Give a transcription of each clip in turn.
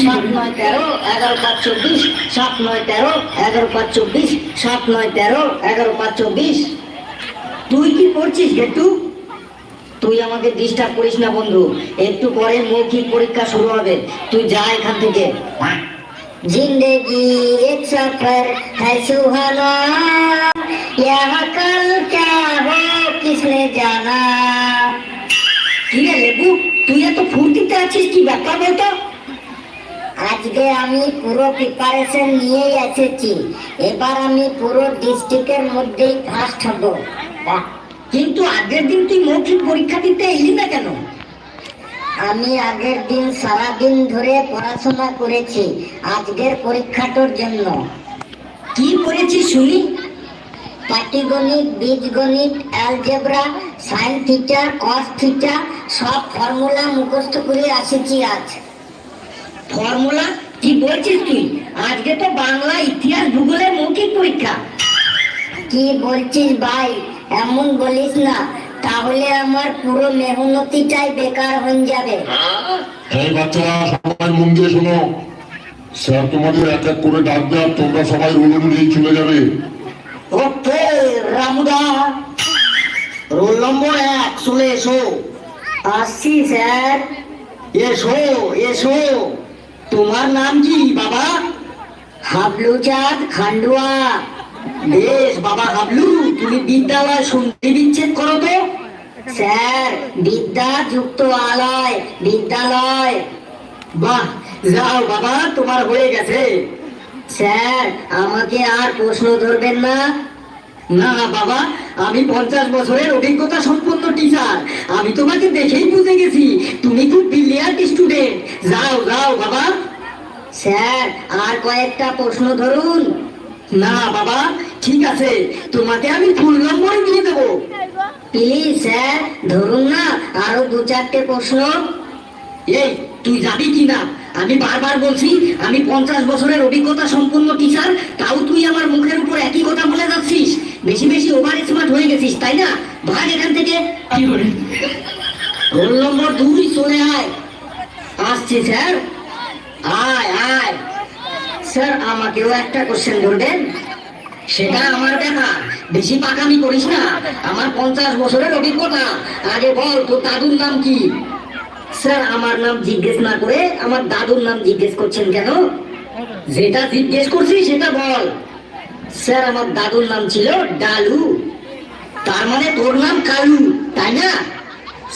সাত নয় তেরো এগারো পাঁচ চব্বিশ সাত নয় তেরো এগারো পাঁচ চব্বিশ সাত নয় তেরো এগারো পাঁচ চব্বিশ তুই কি পড়ছিস গেটু তুই আমাকে ডিস্টার্ব করিস না বন্ধু একটু পরে মৌখিক পরীক্ষা শুরু হবে তুই যা এখান থেকে जिंदगी एक सफर है सुहाना यहाँ कल क्या हो किसने जाना কি রে লেবু তুই এত ফুর্তিতে আছিস কি ব্যাপার বলতো আজকে আমি পুরো প্রিপারেশন নিয়েই এসেছি। এবার আমি পুরো ডিস্ট্রিক্টের মধ্যেই ফার্স্ট হব। কিন্তু আগের দিন তুই মৌখিক পরীক্ষা দিতে এলি না কেন? আমি আগের দিন সারা দিন ধরে পড়াশোনা করেছি আজকের পরীক্ষাটার জন্য। কি পড়েছিস শুনি? পাটিগণিত বীজগণিত algebra sine theta cos theta সব ফর্মুলা মুখস্থ করে আসেছি আজ। ফর্মুলা? কি বলছিস তুই? আজকে তো বাংলা ইতিহাস ভূগোলের মৌখিক পরীক্ষা। কি বলছিস ভাই? এমন বলিস না। তাহলে আমার পুরো মেহনতিটাই বেকার হয়ে যাবে। এই বাচ্চারা সবাই মন দিয়ে শোনো। স্যার তোমাদের এক এক করে ডাক দেওয়া তোমরা সবাই রোল অনুযায়ী চলে যাবে। ওকে রামুদা। রোল নম্বর এক চলে এসো। আসছি স্যার। এসো এসো। তোমার নাম কি, বাবা? হাবলু চাঁদ খান্ডুয়া। বেশ, বাবা হাবলু, তুমি বিদ্যালয় শুনতে বিচ্ছেদ করো তো। স্যার, বিদ্যা যুক্ত আলয়, বিদ্যালয়। বাহ, যাও বাবা, তোমার হয়ে গেছে। স্যার, আমাকে আর প্রশ্ন ধরবেন না। না, বাবা, আমি পঞ্চাশ বছরের অভিজ্ঞতা সম্পন্ন টিচার আমি তোমাকে দেখেই বুঝে গেছি। তুমি খুব ব্রিলিয়ান্ট স্টুডেন্ট যাও যাও বাবা। স্যার আর কয়েকটা প্রশ্ন ধরুন। না বাবা ঠিক আছে। তোমাকে আমি ফুল নম্বর দিয়ে দেবো। প্লিজ স্যার ধরুন না আরও দু চারটে প্রশ্ন। এই তুই যাবি কি না আমি বারবার বলছি আমি পঞ্চাশ বছরের অভিজ্ঞতা সম্পন্ন টিচার তাও তুই আমার মুখের উপর একই কথা বলে যাচ্ছিস? বেশি বেশি ওভার স্মার্ট হয়ে গেছিস তাই না? ভাগ এখান থেকে। রোল নম্বর দুই চলে আয়। আসছি স্যার। আয় আয়। স্যার আমাকেও একটা কোশ্চেন ধরবেন? সেটা আমার দেখা। বেশি পাকামি করিস না। আমার পঞ্চাশ বছরের অভিজ্ঞতা। আগে বল তোর দাদুর নাম কি? স্যার, আমার নাম জিজ্ঞেস না করে আমার দাদুর নাম জিজ্ঞেস করছেন কেন? যেটা জিজ্ঞেস করছি সেটা বল। স্যার, আমার দাদুর নাম ছিল ডালু। তার মানে তোর নাম কালু, তাই না?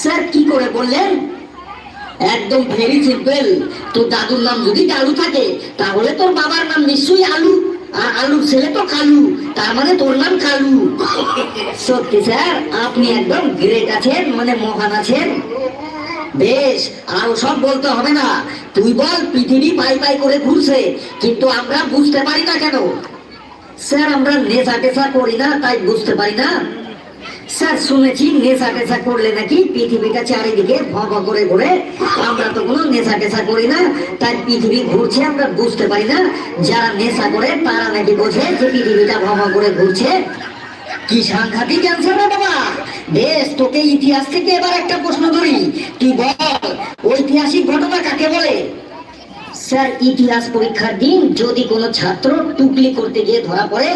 স্যার, কি করে বললেন? একদম ভেরি সিম্পল তোর দাদুর নাম যদি ডালু থাকে, তাহলে তোর বাবার নাম নিশ্চয়ই আলু। আর আলুর ছেলে তো কালু, তার মানে তোর নাম কালু। সত্যি, স্যার, আপনি একদম গ্রেট আছেন মানে মহান আছেন। বেশ, আর সব বলতে হবে না। তুই বল, পৃথিবী পাই পাই করে ঘুরছে, কিন্তু আমরা বুঝতে পারি না কেন? স্যার, আমরা নেশা টেশা করি না, তাই বুঝতে পারি না। স্যার, শুনেছি নেশা টেশা করলে নাকি পৃথিবীটা চারিদিকে ভ ভ করে ঘুরে। আমরা তো কোনো নেশা টেশা করি না, তাই পৃথিবী ঘুরছে, আমরা বুঝতে পারি না। যারা নেশা করে, তারা নাকি বোঝে যে পৃথিবীটা ভ ভ করে ঘুরছে। কি সাংঘাতিক রে বাবা! বেশ তোকে ইতিহাস থেকে এবার একটা প্রশ্ন ধরি তুই বল ঐতিহাসিক ঘটনা কাকে বলে? স্যার ইতিহাস পরীক্ষার দিন যদি কোনো ছাত্র টুকলি করতে গিয়ে ধরা পড়ে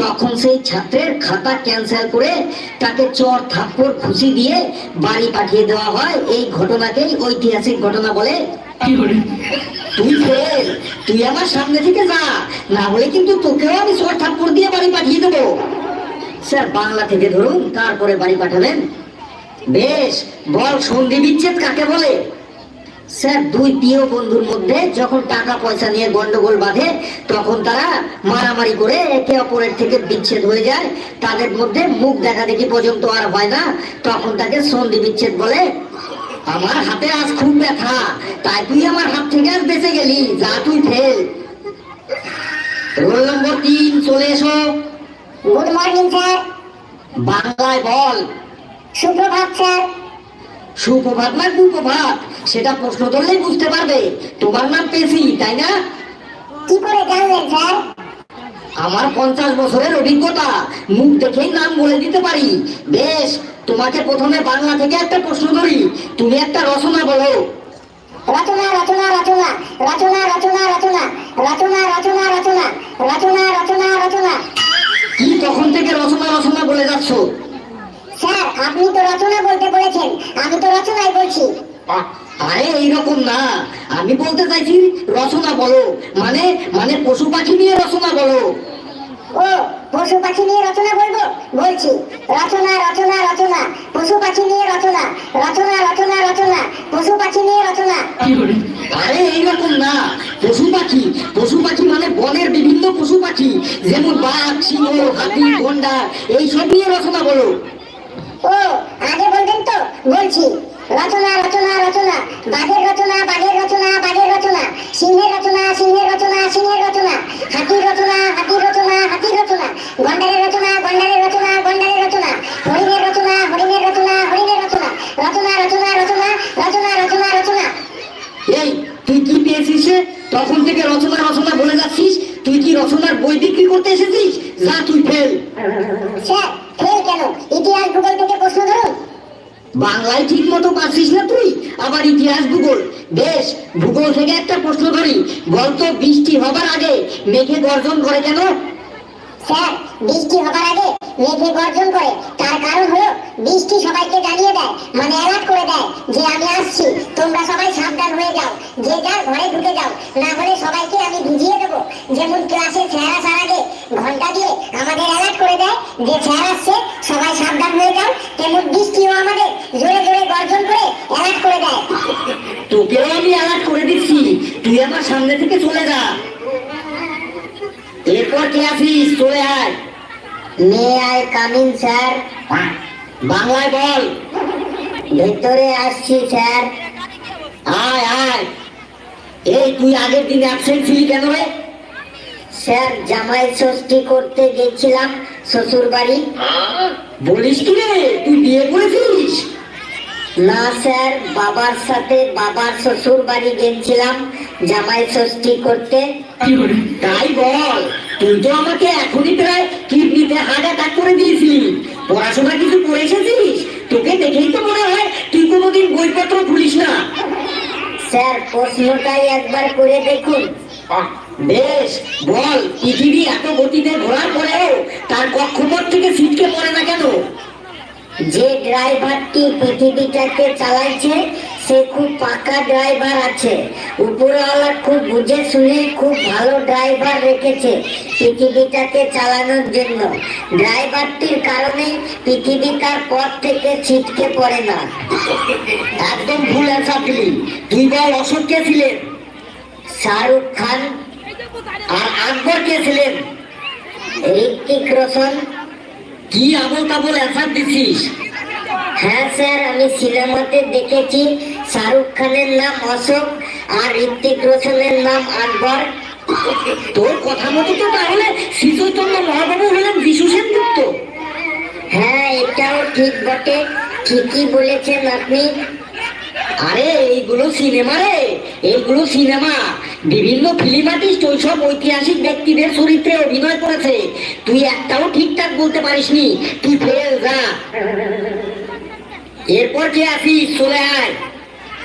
তখন সেই ছাত্রের খাতা ক্যান্সেল করে তাকে চর থাপ্পড় খুশি দিয়ে বাড়ি পাঠিয়ে দেওয়া হয়। এই ঘটনাকেই ঐতিহাসিক ঘটনা বলে? তুই ফেল তুই আমার সামনে থেকে যা না হলে কিন্তু তোকেও আমি চর থাপ্পড় দিয়ে বাড়ি পাঠিয়ে দেবো। স্যার, বাংলা থেকে ধরুন, তারপরে বাড়ি পাঠাবেন। বেশ, বল সন্ধি বিচ্ছেদ কাকে বলে? স্যার, দুই প্রিয় বন্ধুর মধ্যে যখন টাকা পয়সা নিয়ে গন্ডগোল বাঁধে, তখন তারা মারামারি করে একে অপরের থেকে বিচ্ছেদ হয়ে যায়। তাদের মধ্যে মুখ দেখা দেখি পর্যন্ত আর হয় না। তখন তাকে সন্ধি বিচ্ছেদ বলে, আমার হাতে আজ খুব ব্যথা, তাই তুই আমার হাত থেকে আজ বেঁচে গেলি, যা তুই ফেল। রোল নম্বর তিন, চলে এসো। গুড মর্নিং স্যার বাংলায় বল। সুপ্রভাত স্যার সুপ্রভাত না কুপ্রভাত সেটা প্রশ্ন ধরলেই বুঝতে পারবে। তোমার নাম পেশি তাই না? কি করে জানলেন স্যার আমার পঞ্চাশ বছরের অভিজ্ঞতা। মুখ দেখেই নাম বলে দিতে পারি। বেশ তোমাকে প্রথমে বাংলা থেকে একটা প্রশ্ন ধরি। তুমি একটা রচনা বলো। রচনা রচনা রচনা রচনা রচনা। রচনা রচনা রচনা। রচনা রচনা রচনা রচনা। কি তখন থেকে রচনা রচনা বলে যাচ্ছ? স্যার আপনি তো রচনা বলতে বলেছেন। আমি তো রচনাই বলছি। আরে এইরকম না। আমি বলতে চাইছি রচনা বলো। মানে মানে পশু পাখি নিয়ে রচনা বলো। ও পশু পাখি নিয়ে রচনা বলব? বলছি। রচনা রচনা রচনা। পশু পাখি নিয়ে রচনা। রচনা রচনা রচনা। পশু পাখি নিয়ে রচনা। আরে এইরকম না। পশু পাখি। পশু পাখি মানে বনের বিভিন্ন পশু পাখি। যেমন বাঘ সিংহ হাতি গন্ডার এইসব নিয়ে রচনা বলো। ও আগে বলবেন তো? বলছি। রচনা রচনা রচনা। বাঘের রচনা বাঘের রচনা বাঘের রচনা। সিংহের রচনা সিংহের রচনা সিংহের রচনা। হাতির রচনা হাতির রচনা হাতির রচনা। গন্ডারের রচনা গন্ডারের রচনা গন্ডারের রচনা। হরিণের রচনা হরিণের রচনা হরিণের রচনা। রচনা রচনা রচনা রচনা রচনা রচনা। এই তুই কি পেয়েছিস? তখন থেকে রচনা রচনা বলে যাচ্ছিস? তুই কি রচনার বই বিক্রি করতে এসেছিস? যা তুই ফেল। স্যার ফেল কেন? ইতিহাস ভূগোল থেকে প্রশ্ন ধরুন। বাংলায় ঠিক মতো পাচ্ছিস না তুই? আবার ইতিহাস, ভূগোল। বেশ, ভূগোল থেকে একটা প্রশ্ন করি গল্প বৃষ্টি হবার আগে মেঘে গর্জন করে কেন? স্যার, বৃষ্টি হবার আগে মেঘে গর্জন করে। তার কারণ হলো, বৃষ্টি সবাইকে জানিয়ে দেয় মানে অ্যালার্ট করে দেয় যে আমি আসছি। তোমরা সবাই সাবধান হয়ে যাও। যে যার ঘরে ঢুকে যাও। না হলে সবাইকে আমি বুঝিয়ে দেবো। যেমন ক্লাসে স্যার আসার আগে ঘণ্টা দিয়ে আমাদের অ্যালার্ট করে দেয় যে স্যার আসছে, সবাই সাবধান হয়ে যাও। তেমন বৃষ্টিও আমাদের জোরে জোরে গর্জন করে অ্যালার্ট করে দেয়। তোকেও আমি অ্যালার্ট করে দিচ্ছি। তুই আমার সামনে থেকে চলে যা। এরপর কে আসিস চলে আয়। May I coming sir. বাংলায় বল। ভেতরে আসছি স্যার। আয় আয়। এই তুই আগের দিন অ্যাবসেন্ট ছিলি কেন রে? স্যার জামাই ষষ্ঠী করতে গেছিলাম শ্বশুর বাড়ি বলিস কি রে? তুই বিয়ে করেছিস? না স্যার বাবার সাথে বাবার শ্বশুর বাড়ি গেছিলাম জামাই ষষ্ঠী করতে। তাই বল তুই তো আমাকে এখনই প্রায় কিডনিতে হার্ট অ্যাটাক করে দিয়েছিলি। পড়াশোনা কিছু করে এসেছিস? তোকে দেখেই তো মনে হয় তুই কোনোদিন বইপত্র খুলিস না। স্যার প্রশ্নটাই একবার করে দেখুন। বেশ বল পৃথিবী এত গতিতে ঘোরার পরেও তার কক্ষপথ থেকে ছিটকে পড়ে না কেন? যে ড্রাইভারটি পৃথিবীটাকে চালাইছে, সে খুব পাকা ড্রাইভার আছে। উপরওয়ালা খুব বুঝে শুনে খুব ভালো ড্রাইভার রেখেছে পৃথিবীটাকে চালানোর জন্য। ড্রাইভারটির কারণে পৃথিবী তার পথ থেকে ছিটকে পড়ে না। একদম ভুল তুই বল অশোক কে ছিলেন? শাহরুখ খান আর আকবর কে ছিলেন? ঋত্বিক রোশন কি আবল তাবল অ্যান্সার দিছিস? হ্যাঁ স্যার আমি সিনেমাতে দেখেছি শাহরুখ খানের নাম অশোক আর ঋত্বিক রোশনের নাম আকবর। তোর কথা মতো তো তাহলে চৈতন্য মহাপ্রভু হলেন বিশু সেনগুপ্ত। হ্যাঁ এটাও ঠিক বটে ঠিকই বলেছেন আপনি। আরে এইগুলো সিনেমা রে এইগুলো সিনেমা। বিভিন্ন ফিল্ম আর্টিস্ট ওইসব ঐতিহাসিক ব্যক্তিদের চরিত্রে অভিনয় করেছে। তুই একটাও ঠিকঠাক বলতে পারিসনি। তুই ফেল যা। এরপর যে আসিস চলে আয়।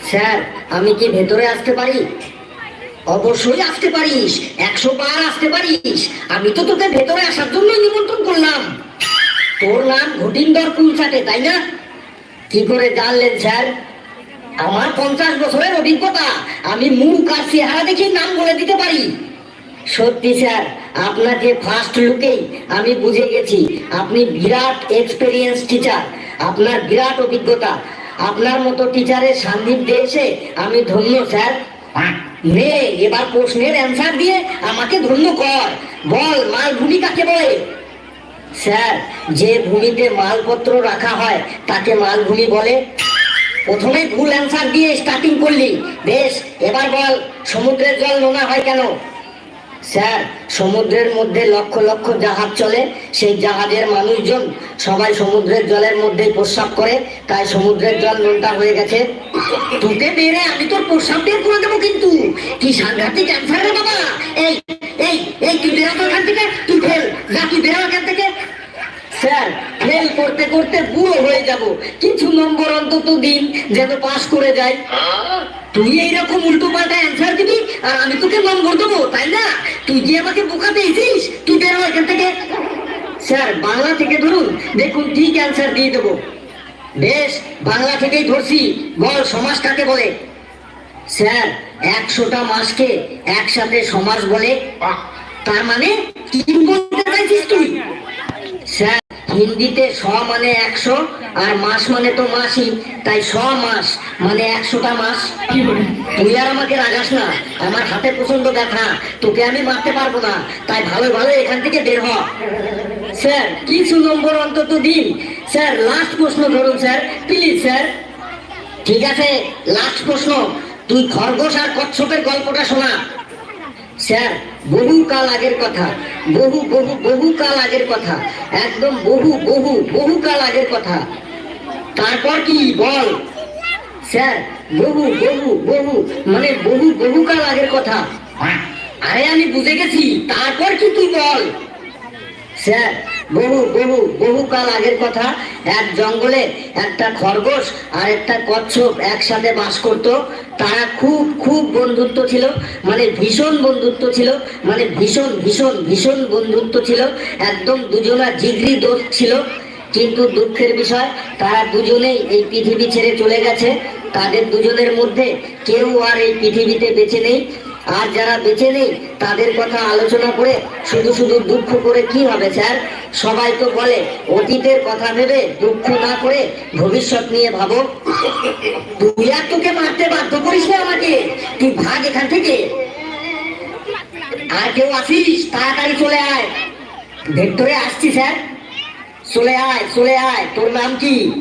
স্যার, আমি কি ভেতরে আসতে পারি? অবশ্যই আসতে পারিস। একশো বার আসতে পারিস। আমি তো তোকে ভেতরে আসার জন্য নিমন্ত্রণ করলাম। তোর নাম ঘটিন্দর কুলচাটে তাই না? কি করে জানলেন, স্যার? আমার পঞ্চাশ বছরের অভিজ্ঞতা। আমি মুখ আর চেহারা দেখে নাম বলে দিতে পারি। সত্যি, স্যার আপনাকে ফার্স্ট লুকেই আমি বুঝে গেছি। আপনি বিরাট এক্সপেরিয়েন্স টিচার আপনার বিরাট অভিজ্ঞতা। আপনার মতো টিচারের সান্নিধ্যে এসে আমি ধন্য, স্যার। নে, এবার প্রশ্নের অ্যান্সার দিয়ে আমাকে ধন্য কর। বল মালভূমি কাকে বলে? স্যার, যে ভূমিতে মালপত্র রাখা হয়, তাকে মালভূমি বলে। প্রথমে ভুল অ্যান্সার দিয়ে স্টার্টিং করলি। বেশ, এবার বল, সমুদ্রের জল নোনা হয় কেন? স্যার, সমুদ্রের মধ্যে লক্ষ লক্ষ জাহাজ চলে, সেই জাহাজের মানুষজন সবাই সমুদ্রের জলের মধ্যেই প্রস্রাব করে, তাই সমুদ্রের জল নোনটা হয়ে গেছে। তোকে মেরে আমি তোর প্রস্রাব বের করে দেবো কিন্তু। কি সাংঘাতিক অ্যান্সার রে বাবা। এই এই এই, তুই বেরো তো এখান থেকে। তুই ফেল, যা, তুই বেরো থেকে। স্যার ফেল করতে করতে বুড়ো হয়ে যাব। কিছু নম্বর অন্তত দিন যেন পাস করে যায় তুই এইরকম উল্টো পাল্টা অ্যান্সার দিবি আর আমি তোকে নম্বর দেবো তাই না? তুই যে আমাকে বোকা পেয়েছিস? তুই বেরো এখান থেকে। স্যার বাংলা থেকে ধরুন দেখুন ঠিক অ্যান্সার দিয়ে দেবো। বেশ বাংলা থেকেই ধরছি বল সমাজ কাকে বলে? স্যার একশোটা মাসকে একসাথে সমাজ বলে। তার মানে কি বলতে চাইছিস তুই? হিন্দিতে স মানে একশো আর মাস মানে তো মাসই। তাই স মাস মানে একশোটা মাস। তুই আর আমাকে রাগাস না। আমার হাতে প্রচণ্ড ব্যথা। তোকে আমি মারতে পারব না। তাই ভালো ভালো এখান থেকে বের হ। স্যার কিছু নম্বর অন্তত দিন? স্যার লাস্ট প্রশ্ন ধরুন, স্যার। Please sir. ঠিক আছে লাস্ট প্রশ্ন। তুই খরগোশ আর কচ্ছপের গল্পটা শোনা। স্যার বহু কাল আগের কথা, বহু বহু বহু কাল আগের কথা, একদম বহু বহু বহু কাল আগের কথা। তারপর কি? বল। স্যার, বহু বহু বহু মানে বহু বহু কাল আগের কথা। আরে আমি বুঝে গেছি, তারপর কি তুই বল? স্যার বহু বহু বহু কাল আগের কথা। এক জঙ্গলে একটা খরগোশ আর একটা কচ্ছপ একসাথে বাস করত। তারা খুব খুব বন্ধুত্ব ছিল মানে ভীষণ বন্ধুত্ব ছিল মানে ভীষণ ভীষণ ভীষণ বন্ধুত্ব ছিল। একদম দুজনা জিগরি দোষ ছিল। কিন্তু দুঃখের বিষয়, তারা দুজনেই এই পৃথিবী ছেড়ে চলে গেছে। তাদের দুজনের মধ্যে কেউ আর এই পৃথিবীতে বেঁচে নেই। আর যারা বেঁচে নেই, তাদের কথা আলোচনা করে শুধু শুধু দুঃখ করে কি হবে, স্যার? সবাই তো বলে, অতীতের কথা ভেবে দুঃখ না করে ভবিষ্যৎ নিয়ে ভাবো। তুই আর তোকে মারতে বাধ্য করিস না আমাকে। তুই ভাগ এখান থেকে। আর কেউ আসিস, তাড়াতাড়ি চলে আয়। ভেক্টরে আসছি, স্যার। চলে আয় চলে আয়। তোর নাম কি?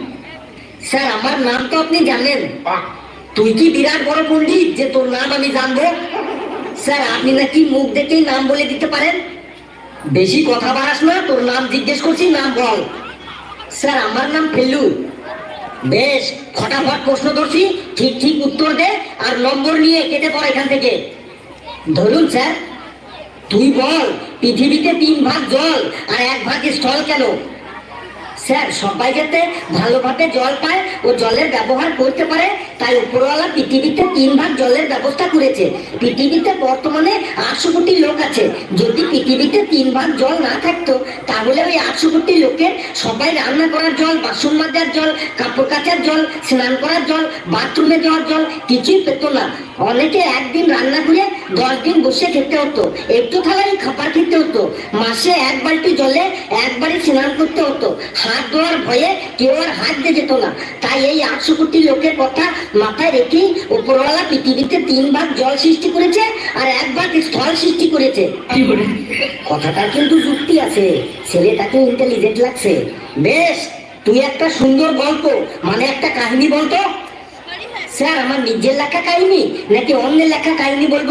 স্যার, আমার নাম তো আপনি জানেন। তুই কি বিরাট বড় পণ্ডিত যে তোর নাম আমি জানব? স্যার, আপনি নাকি মুখ দেখেই নাম বলে দিতে পারেন? বেশি কথা বাড়াস না, তোর নাম জিজ্ঞেস করছি, নাম বল। স্যার, আমার নাম ফেল্লু বেশ ফটাফট প্রশ্ন ধরছি, ঠিক ঠিক উত্তর দে আর নম্বর নিয়ে কেটে পড় এখান থেকে। ধরুন, স্যার, তুই বল, পৃথিবীতে তিন ভাগ জল আর এক ভাগ স্থল কেন? স্যার, সবাই যাতে ভালোভাবে জল পায় ও জলের ব্যবহার করতে পারে, তাই উপরওয়ালা পৃথিবীতে তিন ভাগ জলের ব্যবস্থা করেছে। পৃথিবীতে বর্তমানে আটশো কোটি লোক আছে। যদি পৃথিবীতে তিন ভাগ জল না থাকতো তাহলে ওই আটশো কোটি লোকের সবাই রান্না করার জল বাসন মাজার জল কাপড় কাচার জল স্নান করার জল বাথরুমে যাওয়ার জল কিছুই পেত না। অনেকে একদিন রান্না করে দশ দিন বসে খেতে হতো। একটু থালায় খাবার খেতে হতো। মাসে এক বালতি জলে একবারে স্নান করতে হতো। হাত ধোয়ার ভয়ে কেউ আর হাত দিয়ে যেত না। তাই এই আটশো কোটি লোকের কথা মাথায় রেখেই উপরওয়ালা পৃথিবীতে তিন ভাগ জল সৃষ্টি করেছে আর এক ভাগ স্থল সৃষ্টি করেছে। কথাটার কিন্তু যুক্তি আছে। ছেলেটাকে ইন্টেলিজেন্ট লাগছে। বেশ, তুই একটা সুন্দর গল্প মানে একটা কাহিনী বলতো? স্যার, আমার নিজের লেখা কাহিনী, নাকি অন্যের লেখা কাহিনী বলব?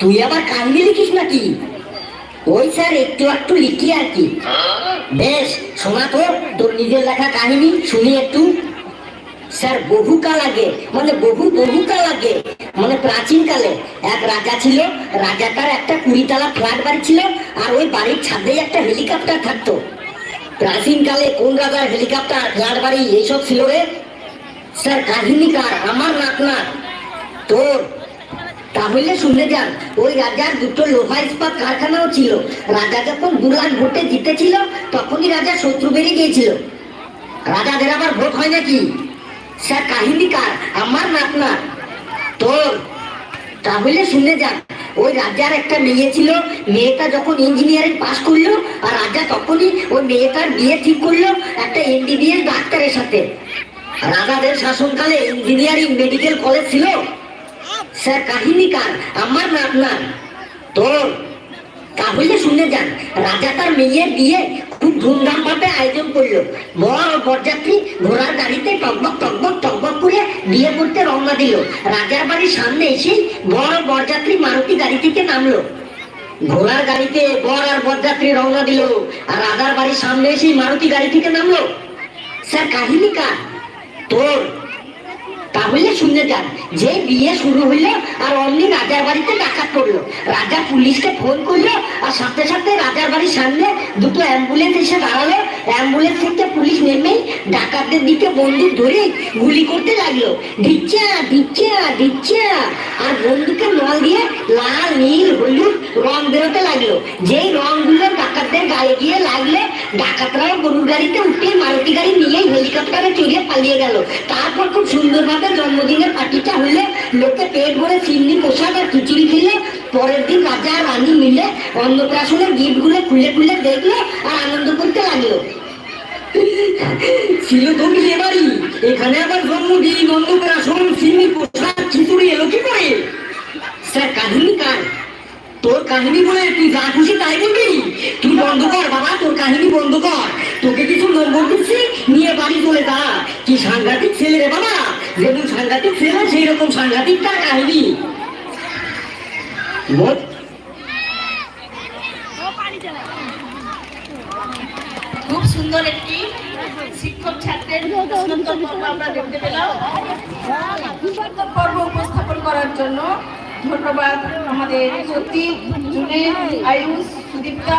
তুই আবার কাহিনী লিখিস নাকি? ওই স্যার, একটু একটু লিখি আর কি। বেশ, শোনা তো, তোর নিজের লেখা কাহিনী, শুনি একটু। স্যার বহুকাল আগে মানে বহু বহুকাল আগে মানে প্রাচীন কালে এক রাজা ছিল রাজাটার একটা কুড়িতলা ফ্ল্যাট বাড়ি ছিল, আর ওই বাড়ির ছাদেই একটা হেলিকপ্টার থাকতো। প্রাচীন কালে কোন রাজার হেলিকপ্টার, ফ্ল্যাট বাড়ি এইসব ছিল রে? স্যার কাহিনীকার আমার নাক না। তোর। তাহলে শুনে যান, ওই রাজার দুটো লোহা ইস্পাত কারখানাও ছিল। রাজা যখন দু ভোটে জিতেছিল, তখনই রাজা শত্রু বেড়ে গিয়েছিল। রাজাদের আবার ভোট হয় নাকি? স্যার কাহিনীকার আমার না। তোর। তাহলে শুনে যান ওই রাজার একটা মেয়ে ছিল, মেয়েটা যখন ইঞ্জিনিয়ারিং পাস করল, আর রাজা তখনই ওই মেয়েটার বিয়ে ঠিক করল একটা এমবিবিএস ডাক্তারের সাথে। রাজাদের শাসনকালে ইঞ্জিনিয়ারিং মেডিকেল কলেজ ছিল। স্যার কাহিনীকার আমার না। তোর। তাহলে শুনে যান, রাজা তার মেয়ের বিয়ে খুব ধুমধাম ভাবে আয়োজন করল। ও বরযাত্রী ঘোড়ার গাড়িতে টকবক টকবক টকবক করে বিয়ে করতে রওনা দিল। রাজার বাড়ির সামনে এসেই বর ও বরযাত্রী মারুতি গাড়ি থেকে নামলো। ঘোড়ার গাড়িতে বর আর বরযাত্রী রওনা দিল। আর রাজার বাড়ির সামনে এসেই মারুতি গাড়ি থেকে নামলো। স্যার কাহিনীকার তোর তাহলে শুনে যান, যে বিয়ে শুরু হইল আর অমনি রাজার বাড়িতে ডাকাত পড়ল। রাজা পুলিশকে ফোন করল আর সাথে সাথে রাজার বাড়ির সামনে দুটো অ্যাম্বুলেন্স এসে দাঁড়াল। অ্যাম্বুলেন্স থেকে পুলিশ নেমেই ডাকাতদের দিকে বন্দুক ধরে গুলি করতে লাগল। দিচ্ছা দিচ্ছা দিচ্ছা আর বন্দুকের নল দিয়ে লাল, নীল, হলুদ রং বেরোতে লাগল। যেই রংগুলো ডাকাতদের গায়ে গিয়ে লাগলে ডাকাতরাও গরুর গাড়িতে উঠে মারুতি গাড়ি নিয়ে হেলিকপ্টারে চড়িয়ে পালিয়ে গেল। তারপর খুব সুন্দরভাবে জন্মদিনের পার্টিটা হলে লোকে পেট ভরে চিমনি পোশাক আর খিচুড়ি খেলে, পরের দিন রাজা আর রানী মিলে অন্নপ্রাশনের গিফটগুলো খুলে খুলে দেখল আর আনন্দ করতে লাগল। ছিল তো বাড়ি, এখানে আবার জন্মদিন, অন্নপ্রাশন চিমনি পোশাক, খিচুড়ি এলো কি করে? স্যার, কাহিনী কার? তোর কাহিনী বলে তুই যা খুশি তাই বলবি? তুই বন্ধ কাহিনী বন্ধ কর। তোকে কিছু নম্বর দিচ্ছি নিয়ে বাড়ি চলে যা। কি সাংঘাতিক ছেলে রে বাবা? যেমন সাংঘাতিক ছেলে সেই রকম সাংঘাতিক তার কাহিনী। খুব সুন্দর একটি শিক্ষক ছাত্রের আমরা পর্ব উপস্থাপন করার জন্য ধন্যবাদ আমাদের সত্যি আয়ুষ, সুদীপ্তা